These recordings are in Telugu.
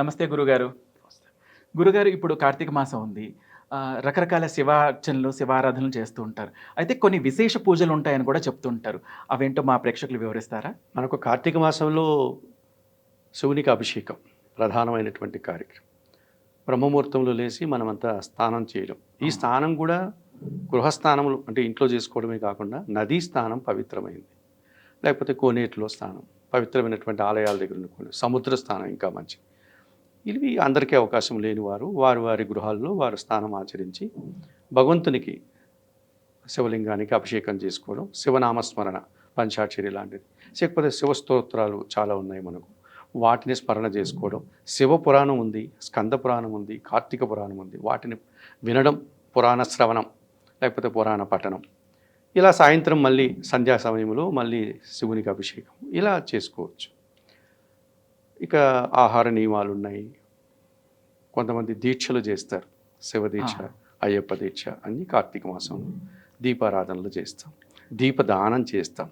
నమస్తే గురుగారు. గురుగారు ఇప్పుడు కార్తీక మాసం ఉంది. రకరకాల శివార్చనలు శివారాధనలు చేస్తూ ఉంటారు. అయితే కొన్ని విశేష పూజలు ఉంటాయని కూడా చెప్తూ ఉంటారు. అవేంటో మా ప్రేక్షకులు వివరిస్తారా? మనకు కార్తీక మాసంలో శివునికి అభిషేకం ప్రధానమైనటువంటి కార్యక్రమం. బ్రహ్మముహూర్తంలో లేచి మనమంతా స్నానం చేయడం. ఈ స్నానం కూడా గృహస్థానములు అంటే ఇంట్లో చేసుకోవడమే కాకుండా నదీ స్నానం పవిత్రమైంది. లేకపోతే కోనేటిలో స్నానం పవిత్రమైనటువంటి ఆలయాల దగ్గర ఉన్న సముద్ర స్నానం ఇంకా మంచిది. ఇవి అందరికీ అవకాశం లేని వారు వారి వారి గృహాల్లో వారు స్నానం ఆచరించి భగవంతునికి శివలింగానికి అభిషేకం చేసుకోవడం శివనామస్మరణ పంచాక్షరి లాంటిది. లేకపోతే శివస్తోత్రాలు చాలా ఉన్నాయి మనకు. వాటిని స్మరణ చేసుకోవడం శివ పురాణం ఉంది స్కంద పురాణం ఉంది కార్తీక పురాణం ఉంది. వాటిని వినడం పురాణ శ్రవణం లేకపోతే పురాణ పఠనం. ఇలా సాయంత్రం మళ్ళీ సంధ్యా సమయంలో మళ్ళీ శివునికి అభిషేకం. ఇలా చేసుకోవచ్చు. ఇక ఆహార నియమాలు ఉన్నాయి కొంతమంది దీక్షలు చేస్తారు. శివ దీక్ష ఆహా. అయ్యప్ప దీక్ష అన్ని కార్తీక మాసంలో దీపారాధనలు చేస్తాం. దీపదానం చేస్తాం.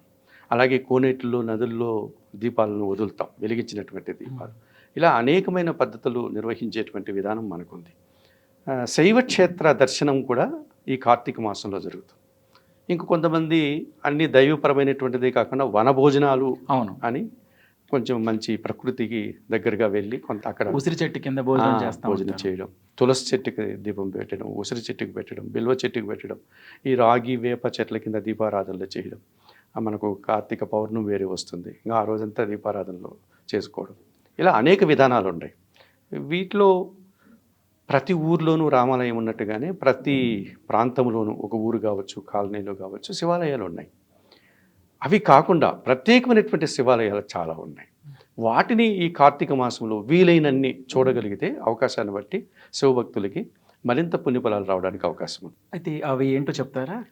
అలాగే కోనేటిలో నదుల్లో దీపాలను వదులుతాం. వెలిగించినటువంటి దీపాలు. ఇలా అనేకమైన పద్ధతులు నిర్వహించేటువంటి విధానం మనకుంది. శైవ క్షేత్ర దర్శనం కూడా ఈ కార్తీక మాసంలో జరుగుతుంది. ఇంక కొంతమంది అన్ని దైవపరమైనటువంటిదే కాకుండా వనభోజనాలు అవును. అని కొంచెం మంచి ప్రకృతికి దగ్గరగా వెళ్ళి కొంత అక్కడ ఉసిరి చెట్టు కింద భోజనం చేస్తాం భోజనం చేయడం తులసి చెట్టుకి దీపం పెట్టడం ఉసిరి చెట్టుకి పెట్టడం బిల్వ చెట్టుకి పెట్టడం ఈ రాగి వేప చెట్ల కింద దీపారాధనలు చేయడం. మనకు కార్తీక పౌర్ణమి వేరే వస్తుంది. ఇంకా ఆ రోజంతా దీపారాధనలు చేసుకోవడం. ఇలా అనేక విధానాలు ఉన్నాయి. వీటిలో ప్రతి ఊర్లోనూ రామాలయం ఉన్నట్టుగానే ప్రతి ప్రాంతంలోనూ ఒక ఊరు కావచ్చు కాలనీలో కావచ్చు శివాలయాలు ఉన్నాయి. అవి కాకుండా ప్రత్యేకమైనటువంటి శివాలయాలు చాలా ఉన్నాయి. వాటిని ఈ కార్తీక మాసంలో వీలైనన్ని చూడగలిగితే అవకాశాన్ని బట్టి శివభక్తులకి మరింత పుణ్యఫలాలు రావడానికి అవకాశం ఉంది. అయితే అవి ఏంటో చెప్తారా?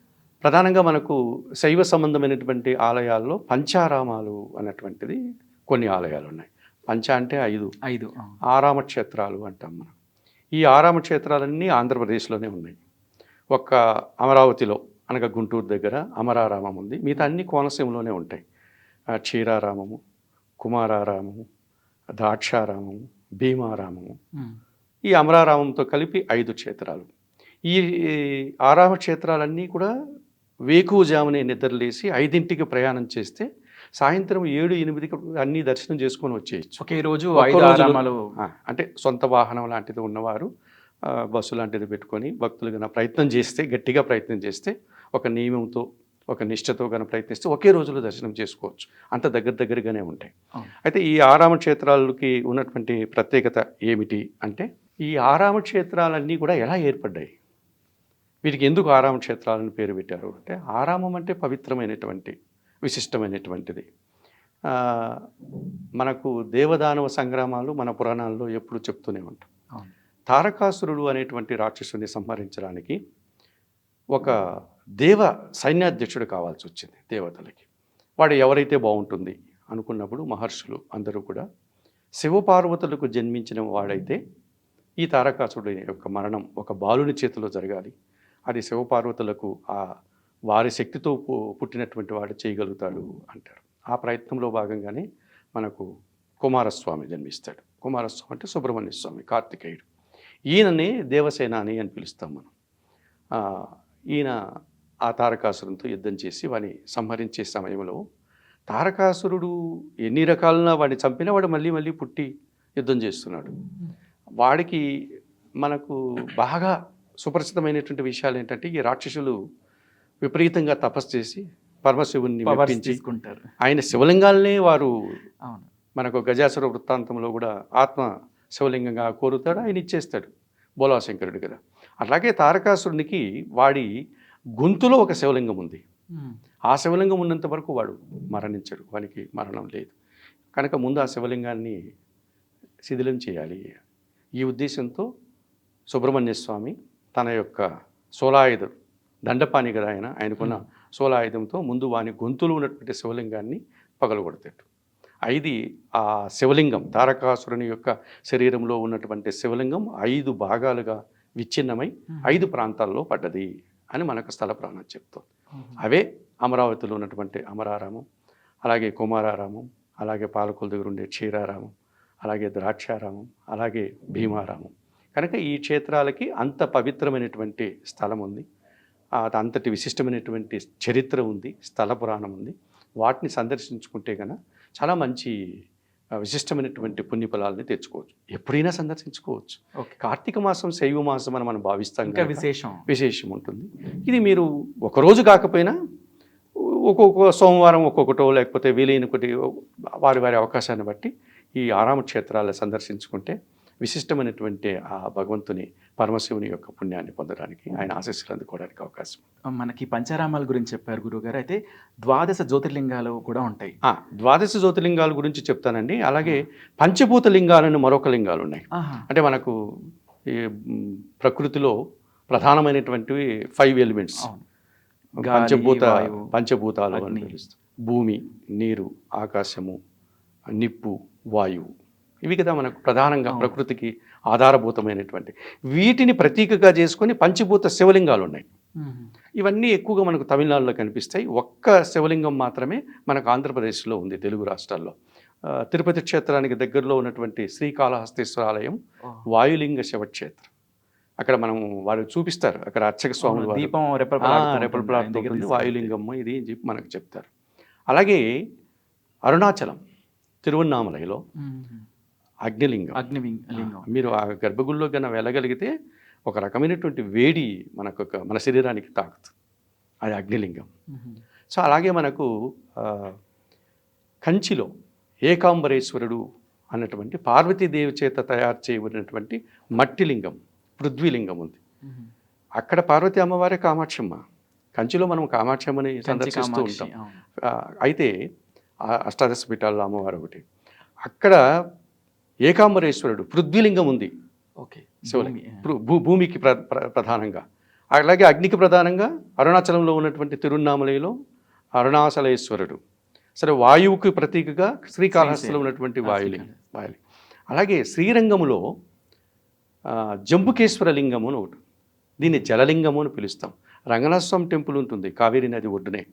ప్రధానంగా మనకు శైవ సంబంధమైనటువంటి ఆలయాల్లో పంచారామాలు అన్నటువంటిది కొన్ని ఆలయాలు ఉన్నాయి. పంచ అంటే ఐదు. ఐదు. ఆరామ క్షేత్రాలు అంటాం మనం. ఈ ఆరామ క్షేత్రాలన్నీ ఆంధ్రప్రదేశ్లోనే ఉన్నాయి. ఒక్క అమరావతిలో అనగా గుంటూరు దగ్గర అమరారామం ఉంది. మిగతా అన్ని కోనసీమలోనే ఉంటాయి. క్షీరారామము కుమారారామము ద్రాక్షారామము భీమారామము. ఈ అమరారామంతో కలిపి ఐదు క్షేత్రాలు. ఈ ఆరామ క్షేత్రాలన్నీ కూడా వేకువజామునే నిద్రలేసి ఐదింటికి ప్రయాణం చేస్తే సాయంత్రం ఏడు ఎనిమిదికి అన్నీ దర్శనం చేసుకొని వచ్చేయచ్చు. ఒకే రోజు అంటే సొంత వాహనం లాంటిది ఉన్నవారు బస్సు లాంటిది పెట్టుకొని భక్తులు కన్నా ప్రయత్నం చేస్తే గట్టిగా ప్రయత్నం చేస్తే ఒక నియమంతో ఒక నిష్ఠతో కనుక ప్రయత్నిస్తే ఒకే రోజులో దర్శనం చేసుకోవచ్చు. అంత దగ్గర దగ్గరగానే ఉంటాయి. అయితే ఈ ఆరామ క్షేత్రాలకి ఉన్నటువంటి ప్రత్యేకత ఏమిటి అంటే ఈ ఆరామ క్షేత్రాలన్నీ కూడా ఎలా ఏర్పడ్డాయి? వీటికి ఎందుకు ఆరామ క్షేత్రాలని పేరు పెట్టారు? అంటే ఆరామం అంటే పవిత్రమైనటువంటి విశిష్టమైనటువంటిది. మనకు దేవదానవ సంగ్రామాలు మన పురాణాల్లో ఎప్పుడు చెప్తూనే ఉంటాం. తారకాసురుడు అనేటువంటి రాక్షసుని సంహరించడానికి ఒక దేవ సైన్యాధ్యక్షుడు కావాల్సి వచ్చింది దేవతలకి. వాడు ఎవరైతే బాగుంటుంది అనుకున్నప్పుడు మహర్షులు అందరూ కూడా శివపార్వతులకు జన్మించిన వాడైతే ఈ తారకాసుడి యొక్క మరణం ఒక బాలుని చేతిలో జరగాలి. అది శివపార్వతులకు ఆ వారి శక్తితో పు- పుట్టినటువంటి వాడు చేయగలుగుతాడు అంటారు. ఆ ప్రయత్నంలో భాగంగానే మనకు కుమారస్వామి జన్మిస్తాడు. కుమారస్వామి అంటే సుబ్రహ్మణ్య స్వామి కార్తికేయుడు. ఈయననే దేవసేనాని అని పిలుస్తాం మనం. ఈయన ఆ తారకాసురునితో యుద్ధం చేసి వాడిని సంహరించే సమయంలో తారకాసురుడు ఎన్ని రకాలుగా వాడిని చంపినా వాడు మళ్ళీ మళ్ళీ పుట్టి యుద్ధం చేస్తున్నాడు. వాడికి మనకు బాగా సుపరిచితమైనటువంటి విషయాలు ఏంటంటే ఈ రాక్షసులు విపరీతంగా తపస్సు చేసి పరమశివుని తీసుకుంటారు. ఆయన శివలింగాలనే వారు మనకు గజాసుర వృత్తాంతంలో కూడా ఆత్మ శివలింగంగా కోరుతాడు ఆయన ఇచ్చేస్తాడు బోలాశంకరుడు కదా. అలాగే తారకాసురునికి వాడి గొంతులో ఒక శివలింగం ఉంది. ఆ శివలింగం ఉన్నంత వరకు వాడు మరణించడు. వానికి మరణం లేదు. కనుక ముందు ఆ శివలింగాన్ని శిథిలం చేయాలి. ఈ ఉద్దేశంతో సుబ్రహ్మణ్య స్వామి తన యొక్క సోలాయుధం దండపాని కదా ఆయన ఆయనకున్న సోలాయుధంతో ముందు వాని గొంతులో ఉన్నటువంటి శివలింగాన్ని పగలగొడతాడు. ఐది ఆ శివలింగం తారకాసురుని యొక్క శరీరంలో ఉన్నటువంటి శివలింగం ఐదు భాగాలుగా విచ్ఛిన్నమై ఐదు ప్రాంతాల్లో పడ్డది. అని మనకు స్థల ప్రాణం చెప్తుంది. అవే అమరావతిలో ఉన్నటువంటి అమరారామం అలాగే కుమారారామం అలాగే పాలకుల దగ్గర ఉండే క్షీరారామం అలాగే ద్రాక్షారామం అలాగే భీమారామం. కనుక ఈ క్షేత్రాలకి అంత పవిత్రమైనటువంటి స్థలం ఉంది. అంతటి విశిష్టమైనటువంటి చరిత్ర ఉంది స్థల పురాణం ఉంది. వాటిని సందర్శించుకుంటే కనుక చాలా మంచి విశిష్టమైనటువంటి పుణ్యఫలాలని తెచ్చుకోవచ్చు. ఎప్పుడైనా సందర్శించుకోవచ్చు. ఓకే. కార్తీక మాసం శైవ మాసం అని మనం భావిస్తాం ఇంకా విశేషం. విశేషం ఉంటుంది. ఇది మీరు ఒకరోజు కాకపోయినా ఒక్కొక్క సోమవారం ఒక్కొక్కటో లేకపోతే వీలైన ఒకటి వారి వారి అవకాశాన్ని బట్టి ఈ ఆరామ క్షేత్రాలు సందర్శించుకుంటే విశిష్టమైనటువంటి ఆ భగవంతుని పరమశివుని యొక్క పుణ్యాన్ని పొందడానికి ఆయన ఆశీస్సులు అందుకోవడానికి అవకాశం మనకి పంచారామాల గురించి చెప్పారు గురువుగారు. అయితే ద్వాదశ జ్యోతిర్లింగాలు కూడా ఉంటాయి. ద్వాదశ జ్యోతిలింగాల గురించి చెప్తానండి. అలాగే పంచభూత లింగాలని మరొక లింగాలు ఉన్నాయి. అంటే మనకు ఈ ప్రకృతిలో ప్రధానమైనటువంటివి ఫైవ్ ఎలిమెంట్స్. పంచభూత పంచభూతాలు భూమి నీరు ఆకాశము నిప్పు వాయువు. ఇవి కదా మనకు ప్రధానంగా. ప్రకృతికి ఆధారభూతమైనటువంటి వీటిని ప్రతీకగా చేసుకొని పంచభూత శివలింగాలు ఉన్నాయి. ఇవన్నీ ఎక్కువగా మనకు తమిళనాడులో కనిపిస్తాయి ఒక్క శివలింగం మాత్రమే మనకు ఆంధ్రప్రదేశ్లో ఉంది తెలుగు రాష్ట్రాల్లో తిరుపతి క్షేత్రానికి దగ్గరలో ఉన్నటువంటి శ్రీకాళహస్తీశ్వర ఆలయం. వాయులింగ శివక్షేత్రం అక్కడ మనం వారు చూపిస్తారు అక్కడ అర్చక స్వాములు వారు. దీపం తీసుకెళ్తే. వాయులింగమ్మ ఇది అని చెప్పి మనకు చెప్తారు అలాగే అరుణాచలం తిరువన్నామలైలో అగ్నిలింగం. అగ్ని వింగ్- లింగం మీరు ఆ గర్భగుడిలో కన్నా వెళ్ళగలిగితే ఒక రకమైనటువంటి వేడి మనకు మన శరీరానికి తాకుతుంది. అది అగ్నిలింగం. సో అలాగే మనకు కంచిలో ఏకాంబరేశ్వరుడు అన్నటువంటి పార్వతీదేవి చేత తయారు చేయబడినటువంటి మట్టి లింగం పృథ్వీలింగం ఉంది. అక్కడ పార్వతీ అమ్మవారే కామాక్షమ్మ. కంచిలో మనం కామాక్షమ్మని సందర్శిస్తూ ఉంటాం. అయితే అష్టాదశ పీఠాల్లో అమ్మవారు ఒకటి. అక్కడ ఏకాంబరేశ్వరుడు పృథ్వీలింగం ఉంది. ఓకే. శివలింగం భూమికి ప్ర ప్ర- ప్రధానంగా. అలాగే అగ్నికి ప్రధానంగా అరుణాచలంలో ఉన్నటువంటి తిరువన్నామలలో అరుణాచలేశ్వరుడు. సరే వాయువుకి ప్రతీకగా శ్రీకాళహస్తిలో ఉన్నటువంటి వాయులింగం వాయులి అలాగే శ్రీరంగములో జంబుకేశ్వర లింగము అని ఒకటి. దీన్ని జలలింగము అని పిలుస్తాం. రంగనాథస్వామి టెంపుల్ ఉంటుంది కావేరీ నది ఒడ్డునే.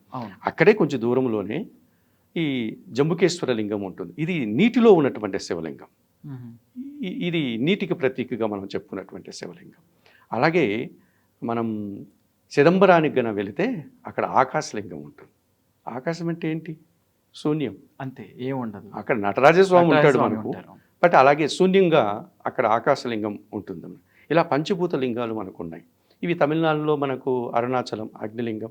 అక్కడే కొంచెం దూరంలోనే ఈ జంబుకేశ్వర లింగం ఉంటుంది. ఇది నీటిలో ఉన్నటువంటి శివలింగం. ఇది నీటికి ప్రతీకగా మనం చెప్పుకున్నటువంటి శివలింగం. అలాగే మనం చిదంబరానికి గన వెళితే అక్కడ ఆకాశలింగం ఉంటుంది. ఆకాశం అంటే ఏంటి? శూన్యం. అంతే ఏం ఉండదు. అక్కడ నటరాజస్వామి ఉంటాడు మనకు. బట్ అలాగే శూన్యంగా అక్కడ ఆకాశలింగం ఉంటుంది. ఇలా పంచభూత లింగాలు మనకు ఉన్నాయి ఇవి తమిళనాడులో మనకు అరుణాచలం అగ్నిలింగం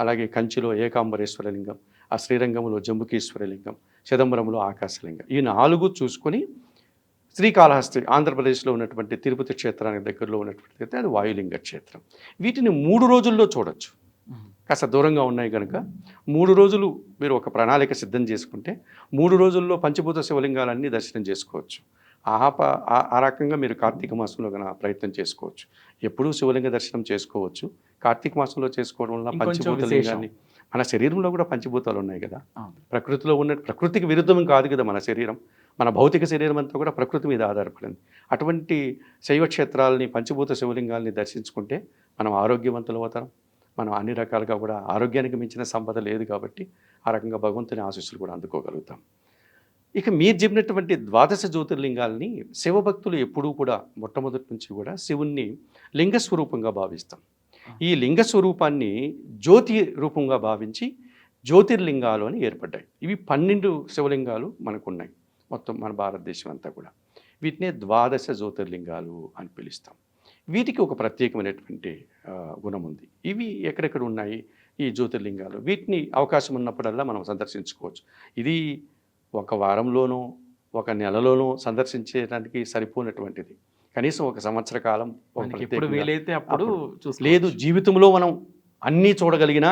అలాగే కంచిలో ఏకాంబరేశ్వర లింగం ఆ శ్రీరంగంలో జంబుకేశ్వర లింగం చిదంబరంలో ఆకాశలింగం. ఈ నాలుగు చూసుకొని శ్రీకాళహస్తి ఆంధ్రప్రదేశ్లో ఉన్నటువంటి తిరుపతి క్షేత్రానికి దగ్గరలో ఉన్నటువంటి అయితే అది వాయులింగ క్షేత్రం. వీటిని మూడు రోజుల్లో చూడొచ్చు. కాస్త దూరంగా ఉన్నాయి కనుక మూడు రోజులు మీరు ఒక ప్రణాళిక సిద్ధం చేసుకుంటే మూడు రోజుల్లో పంచభూత శివలింగాలన్నీ దర్శనం చేసుకోవచ్చు. ఆ రకంగా మీరు కార్తీక మాసంలో కనుక ప్రయత్నం చేసుకోవచ్చు. ఎప్పుడూ శివలింగ దర్శనం చేసుకోవచ్చు. కార్తీక మాసంలో చేసుకోవడం వల్ల పంచభూత. లింగాన్ని మన శరీరంలో కూడా పంచభూతాలు ఉన్నాయి కదా. ప్రకృతిలో ఉన్న ప్రకృతికి విరుద్ధం కాదు కదా మన శరీరం. మన భౌతిక శరీరం అంతా కూడా ప్రకృతి మీద ఆధారపడింది. అటువంటి శైవ క్షేత్రాలని పంచభూత శివలింగాల్ని దర్శించుకుంటే మనం ఆరోగ్యవంతులు అవుతాం. మనం అన్ని రకాలుగా కూడా ఆరోగ్యానికి మించిన సంపద లేదు కాబట్టి ఆ రకంగా భగవంతుని ఆశీస్సులు కూడా అందుకోగలుగుతాం. ఇక మీరు చెప్పినటువంటి ద్వాదశ జ్యోతిర్లింగాల్ని శివభక్తులు ఎప్పుడూ కూడా మొట్టమొదటి నుంచి కూడా శివుణ్ణి లింగ స్వరూపంగా భావిస్తాం. ఈ లింగ స్వరూపాన్ని జ్యోతి రూపంగా భావించి జ్యోతిర్లింగాలు అని ఏర్పడ్డాయి. ఇవి పన్నెండు శివలింగాలు మనకున్నాయి. మొత్తం మన భారతదేశం అంతా కూడా. వీటినే ద్వాదశ జ్యోతిర్లింగాలు అని పిలుస్తాం. వీటికి ఒక ప్రత్యేకమైనటువంటి గుణం ఉంది. ఇవి ఎక్కడెక్కడ ఉన్నాయి ఈ జ్యోతిర్లింగాలు? వీటిని అవకాశం ఉన్నప్పుడల్లా మనం సందర్శించుకోవచ్చు. ఇది ఒక వారంలోనో ఒక నెలలోనో సందర్శించడానికి సరిపోనటువంటిది. కనీసం ఒక సంవత్సర కాలం ఎప్పుడు వీలైతే అప్పుడు. లేదు జీవితంలో మనం అన్నీ చూడగలిగినా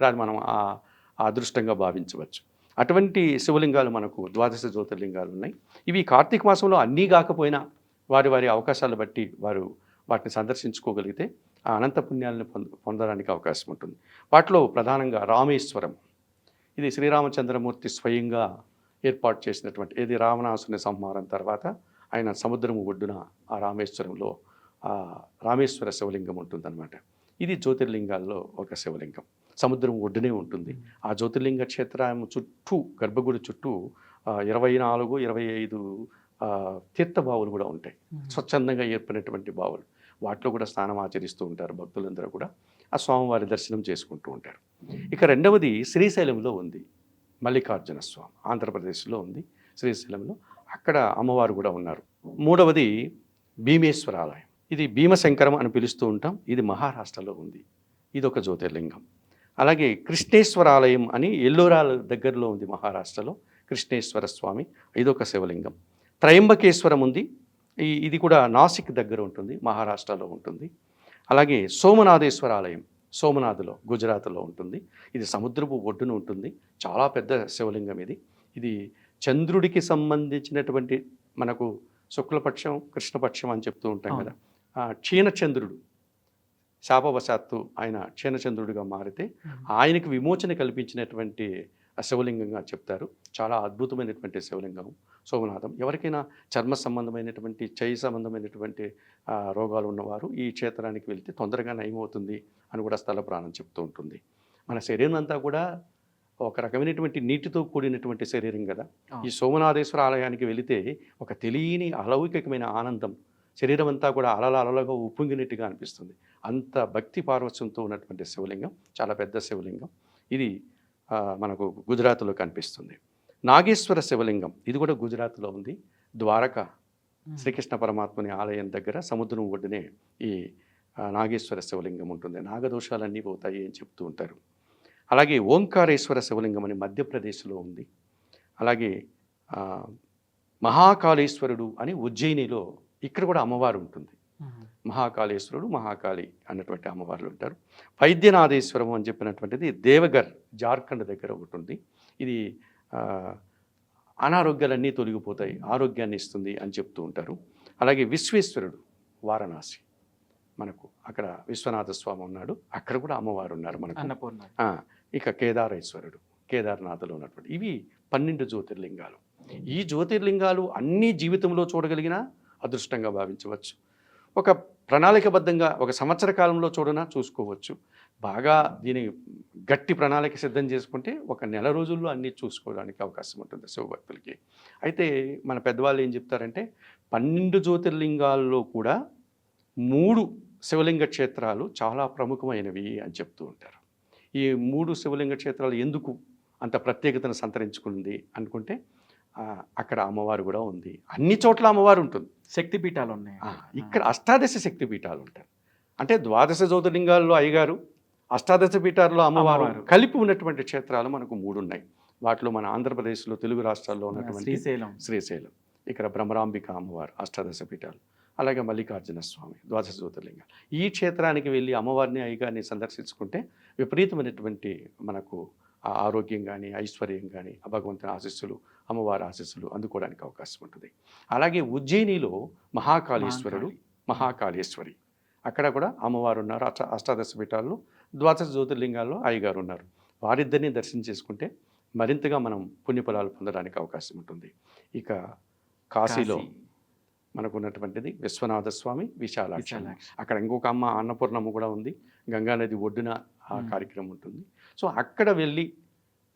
దాన్ని మనం ఆ అదృష్టంగా భావించవచ్చు. అటువంటి శివలింగాలు మనకు ద్వాదశ జ్యోతిర్లింగాలు ఉన్నాయి. ఇవి కార్తీక మాసంలో అన్నీ కాకపోయినా వారి వారి అవకాశాలు బట్టి వారు వాటిని సందర్శించుకోగలిగితే ఆ అనంత పుణ్యాలను పొంద పొందడానికి అవకాశం ఉంటుంది. వాటిలో ప్రధానంగా రామేశ్వరం. ఇది శ్రీరామచంద్రమూర్తి స్వయంగా ఏర్పాటు చేసినటువంటి ఇది రావణాసుని సంహారం తర్వాత ఆయన సముద్రము ఒడ్డున ఆ రామేశ్వరంలో ఆ రామేశ్వర శివలింగం ఉంటుందన్నమాట. ఇది జ్యోతిర్లింగాల్లో ఒక శివలింగం. సముద్రం ఒడ్డునే ఉంటుంది. ఆ జ్యోతిర్లింగ క్షేత్రం చుట్టూ గర్భగుడి చుట్టూ ఇరవై నాలుగు ఇరవై ఐదు తీర్థ బావులు కూడా ఉంటాయి. స్వచ్ఛందంగా ఏర్పడినటువంటి బావులు. వాటిలో కూడా స్నానం ఆచరిస్తూ ఉంటారు భక్తులందరూ కూడా. ఆ స్వామివారి దర్శనం చేసుకుంటూ ఉంటారు. ఇక రెండవది శ్రీశైలంలో ఉంది. మల్లికార్జున స్వామి ఆంధ్రప్రదేశ్లో ఉంది శ్రీశైలంలో. అక్కడ అమ్మవారు కూడా ఉన్నారు. మూడవది భీమేశ్వర ఆలయం. ఇది భీమశంకరం అని పిలుస్తూ ఉంటాం. ఇది మహారాష్ట్రలో ఉంది. ఇది ఒక జ్యోతిర్లింగం. అలాగే కృష్ణేశ్వర ఆలయం అని ఎల్లోరాల దగ్గరలో ఉంది మహారాష్ట్రలో. కృష్ణేశ్వర స్వామి ఇదొక శివలింగం. త్రయంబకేశ్వరం ఉంది. ఈ ఇది కూడా నాసిక్ దగ్గర ఉంటుంది మహారాష్ట్రలో ఉంటుంది. అలాగే సోమనాథేశ్వర ఆలయం సోమనాథ్లో గుజరాత్లో ఉంటుంది. ఇది సముద్రపు ఒడ్డున ఉంటుంది. చాలా పెద్ద శివలింగం ఇది. ఇది చంద్రుడికి సంబంధించినటువంటి మనకు శుక్లపక్షం కృష్ణపక్షం అని చెప్తూ ఉంటాం కదా. క్షీణచంద్రుడు. శాపవశాత్తు ఆయన క్షీణచంద్రుడిగా మారితే ఆయనకు విమోచన కల్పించినటువంటి శివలింగంగా చెప్తారు. చాలా అద్భుతమైనటువంటి శివలింగం. సోమనాథం. ఎవరికైనా చర్మ సంబంధమైనటువంటి చేయి సంబంధమైనటువంటి రోగాలు ఉన్నవారు ఈ క్షేత్రానికి వెళ్తే తొందరగా నయమవుతుంది అని కూడా స్థల ప్రాణం చెప్తూ ఉంటుంది. మన శరీరం అంతా కూడా ఒక రకమైనటువంటి నీటితో కూడినటువంటి శరీరం కదా. ఈ సోమనాథేశ్వర ఆలయానికి వెళితే ఒక తెలియని అలౌకికమైన ఆనందం శరీరం అంతా కూడా అలల అలలుగా ఉప్పొంగినట్టుగా అనిపిస్తుంది. అంత భక్తి పార్వత్యంతో ఉన్నటువంటి శివలింగం చాలా పెద్ద శివలింగం. ఇది మనకు గుజరాత్లో కనిపిస్తుంది. నాగేశ్వర శివలింగం ఇది కూడా గుజరాత్లో ఉంది. ద్వారక శ్రీకృష్ణ పరమాత్మని ఆలయం దగ్గర సముద్రం ఒడ్డునే ఈ నాగేశ్వర శివలింగం ఉంటుంది. నాగదోషాలన్నీ పోతాయి అని చెప్తూ ఉంటారు. అలాగే ఓంకారేశ్వర శివలింగం అని మధ్యప్రదేశ్లో ఉంది. అలాగే మహాకాళేశ్వరుడు అని ఉజ్జయినిలో ఇక్కడ కూడా అమ్మవారు ఉంటుంది. మహాకాళేశ్వరుడు మహాకాళి అన్నటువంటి అమ్మవార్లు ఉంటారు. వైద్యనాథేశ్వరం అని చెప్పినటువంటిది దేవగర్ జార్ఖండ్ దగ్గర ఒకటి ఉంది. ఇది అనారోగ్యాలన్నీ తొలగిపోతాయి ఆరోగ్యాన్ని ఇస్తుంది అని చెప్తూ ఉంటారు. అలాగే విశ్వేశ్వరుడు వారణాసి. మనకు అక్కడ విశ్వనాథ స్వామి ఉన్నాడు. అక్కడ కూడా అమ్మవారు ఉన్నారు మనకు. ఇక కేదారేశ్వరుడు కేదార్నాథ్లో ఉన్నటువంటి. ఇవి పన్నెండు జ్యోతిర్లింగాలు. ఈ జ్యోతిర్లింగాలు అన్ని జీవితంలో చూడగలిగిన అదృష్టంగా భావించవచ్చు. ఒక ప్రణాళికబద్ధంగా ఒక సంవత్సర కాలంలో చూడనా చూసుకోవచ్చు. బాగా దీని గట్టి ప్రణాళిక సిద్ధం చేసుకుంటే ఒక నెల రోజుల్లో అన్నీ చూసుకోవడానికి అవకాశం ఉంటుంది శివభక్తులకి. అయితే మన పెద్దవాళ్ళు ఏం చెప్తారంటే పన్నెండు జ్యోతిర్లింగాల్లో కూడా మూడు శివలింగ క్షేత్రాలు చాలా ప్రముఖమైనవి అని చెప్తూ ఉంటారు. ఈ మూడు శివలింగ క్షేత్రాలు ఎందుకు అంత ప్రత్యేకతను సంతరించుకుంది అనుకుంటే అక్కడ అమ్మవారు కూడా ఉంది. అన్ని చోట్ల అమ్మవారు ఉంటుంది. శక్తి పీఠాలు ఉన్నాయి ఇక్కడ అష్టాదశ శక్తి పీఠాలు ఉంటాయి అంటే ద్వాదశ జ్యోతిర్లింగాల్లో అయ్యగారు అష్టాదశ పీఠాల్లో అమ్మవారు అమ్మవారు. కలిపి ఉన్నటువంటి క్షేత్రాలు మనకు మూడు ఉన్నాయి వాటిలో మన ఆంధ్రప్రదేశ్లో తెలుగు రాష్ట్రాల్లో ఉన్నటువంటి శ్రీశైలం. శ్రీశైలం. ఇక్కడ భ్రమరాంబిక అమ్మవారు అష్టాదశ పీఠాలు. అలాగే మల్లికార్జున స్వామి ద్వాదశ జ్యోతిర్లింగం. ఈ క్షేత్రానికి వెళ్ళి అమ్మవారిని అయ్యగారిని సందర్శించుకుంటే విపరీతమైనటువంటి మనకు ఆ ఆరోగ్యం కానీ ఐశ్వర్యం కానీ ఆ భగవంతుని ఆశీస్సులు అమ్మవారి ఆశీస్సులు అందుకోవడానికి అవకాశం ఉంటుంది. అలాగే ఉజ్జయినిలో మహాకాళేశ్వరుడు మహాకాళేశ్వరి. అక్కడ కూడా అమ్మవారు ఉన్నారు. అష్ట అష్టాదశ పీఠాల్లో ద్వాదశ జ్యోతిర్లింగాల్లో అయ్యగారు ఉన్నారు. వారిద్దరిని దర్శనం చేసుకుంటే మరింతగా మనం పుణ్యఫలాలు పొందడానికి అవకాశం ఉంటుంది. ఇక కాశీలో కాశీ. మనకు ఉన్నటువంటిది విశ్వనాథ స్వామి విశాలాక్షి విశాలాక్షి. అక్కడ ఇంకొక అమ్మ అన్నపూర్ణమ్మ కూడా ఉంది. గంగానది ఒడ్డున ఆ. కార్యక్రమం ఉంటుంది. సో అక్కడ వెళ్ళి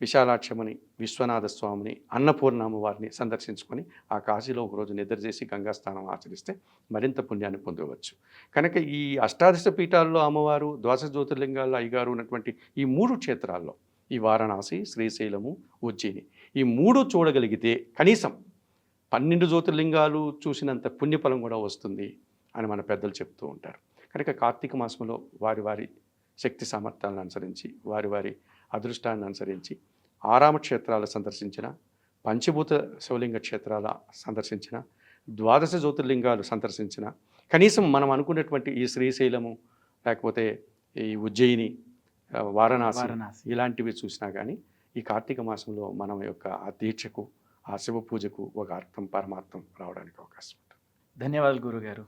విశాలాక్షమని విశ్వనాథ స్వామిని అన్నపూర్ణమ్మ వారిని సందర్శించుకొని ఆ కాశీలో ఒకరోజు నిద్ర చేసి గంగా స్నానం ఆచరిస్తే మరింత పుణ్యాన్ని పొందవచ్చు. కనుక ఈ అష్టాదశ పీఠాల్లో అమ్మవారు ద్వాదశ జ్యోతిర్లింగాల్లో అయ్యగారు ఉన్నటువంటి ఈ మూడు క్షేత్రాల్లో ఈ వారణాసి శ్రీశైలము ఉజ్జయిని ఈ మూడు చూడగలిగితే కనీసం పన్నెండు జ్యోతిర్లింగాలు చూసినంత పుణ్యఫలం కూడా వస్తుంది అని మన పెద్దలు చెప్తూ ఉంటారు. కనుక కార్తీక మాసంలో వారి వారి శక్తి సామర్థ్యాలను అనుసరించి వారి వారి అదృష్టాన్ని అనుసరించి ఆరామ క్షేత్రాలు సందర్శించిన పంచభూత శివలింగ క్షేత్రాల సందర్శించిన ద్వాదశ జ్యోతిర్లింగాలు సందర్శించిన కనీసం మనం అనుకున్నటువంటి ఈ శ్రీశైలము లేకపోతే ఈ ఉజ్జయిని వారణాసి. ఇలాంటివి చూసినా కానీ ఈ కార్తీక మాసంలో మనం యొక్క ఆ దీక్షకు ఆ శివ పూజకు ఒక అర్థం పరమార్థం రావడానికి అవకాశం ఉంటుంది ధన్యవాదాలు గురుగారు